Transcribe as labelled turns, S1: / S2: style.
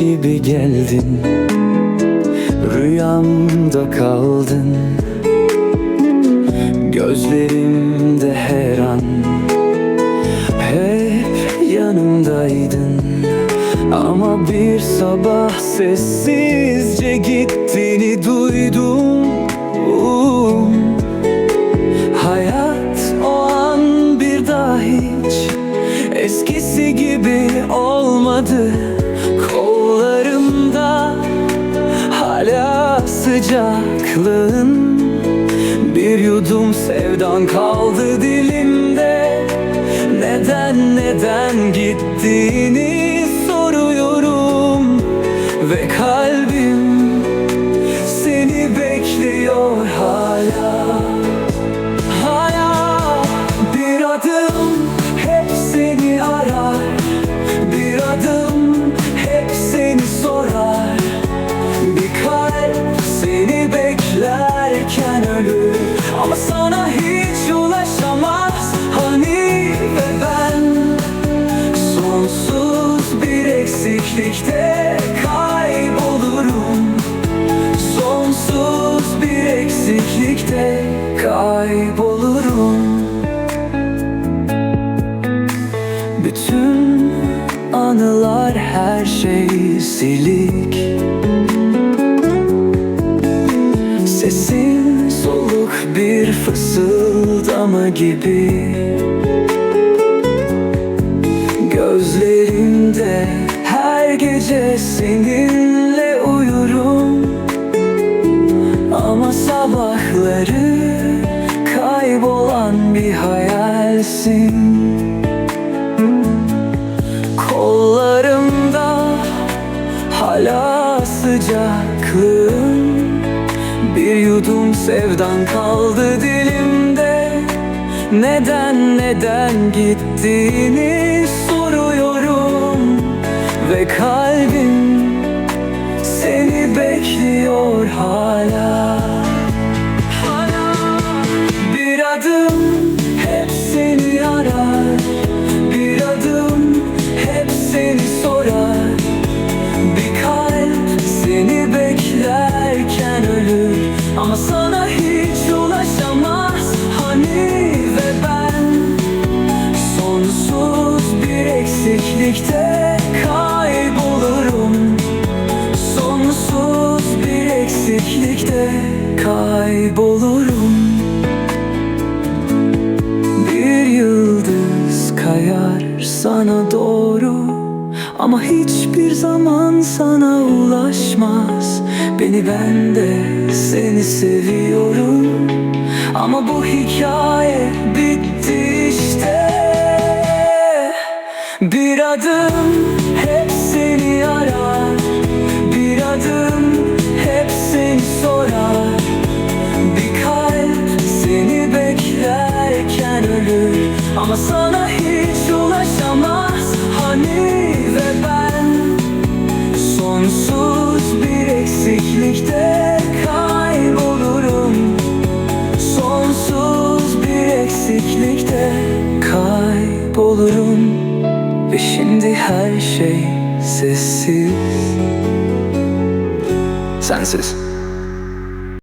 S1: gibi geldin. Rüyamda kaldın. Gözlerimde her an. Hep yanımdaydın. Ama bir sabah sessizce gittiğini duydum. Hayat o an bir daha hiç Eskisi gibi olmadı sıcaklığın Bir yudum sevdan kaldı dilimde. Neden neden gittiğini soruyorum Ve kalbim beklerken ölür. Ama sana hiç ulaşamaz. Hani ve ben Sonsuz bir eksiklikte kaybolurum. Sonsuz bir eksiklikte kaybolurum. Bütün anılar her şey silik. Soluk bir fısıldama gibi. Gözlerimde her gece seninle uyurum. Ama sabahları kaybolan bir hayalsin. Kollarımda hala sıcaklığın Bir yudum sevdan kaldı dilimde. Neden neden gittiğini Ama sana hiç ulaşamaz Hani ve ben. Sonsuz bir eksiklikte kaybolurum. Sonsuz bir eksiklikte kaybolurum. Bir yıldız kayar sana doğru Ama hiçbir zaman sana ulaşmaz. Beni ben de seni seviyorum. Ama bu hikaye bitti işte. Bir adım hep seni arar. Bir adım hep seni sorar. Bir kalp seni beklerken ölür. Ama sana şimdi her şey sessiz. Sensiz